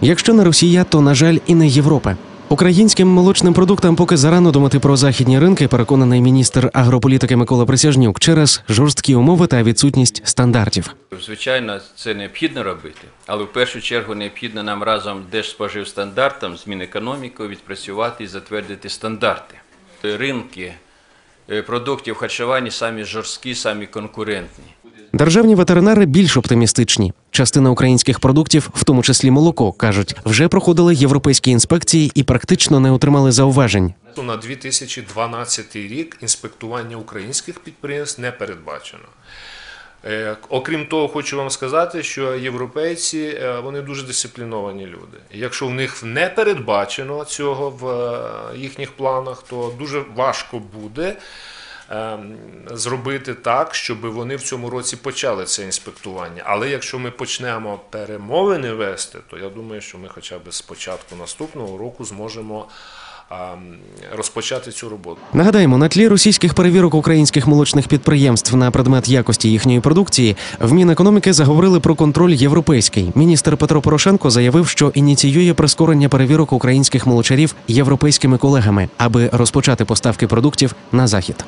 Якщо не Росія, то на жаль і не Європа. Українським молочним продуктам поки зарано думати про західні ринки, переконаний міністр агрополітики Микола Присяжнюк через жорсткі умови та відсутність стандартів. Звичайно, це необхідно робити, але в першу чергу необхідно нам разом держспоживстандартам з Мінекономікою відпрацювати і затвердити стандарти. Ринки е, продуктів харчування самі жорсткі, самі конкурентні. Державні ветеринари більш оптимістичні. Частина українських продуктів, в тому числі молоко, кажуть, вже проходили європейські інспекції і практично не отримали зауважень. На 2012 рік інспектування українських підприємств не передбачено. Е, Окрім того, хочу вам сказати, що європейці е, вони дуже дисципліновані люди. Якщо в них не передбачено цього в е, їхніх планах, то дуже важко буде зробити так, щоб вони в цьому році почали це інспектування. Але якщо ми почнемо перемовини вести, то я думаю, що ми хоча б з початку наступного року зможемо ем, розпочати цю роботу. Нагадаємо, на тлі російських перевірок українських молочних підприємств на предмет якості їхньої продукції в Мінекономіки заговорили про контроль європейський. Міністр Петро Порошенко заявив, що ініціює прискорення перевірок українських молочарів європейськими колегами, аби розпочати поставки продуктів на захід.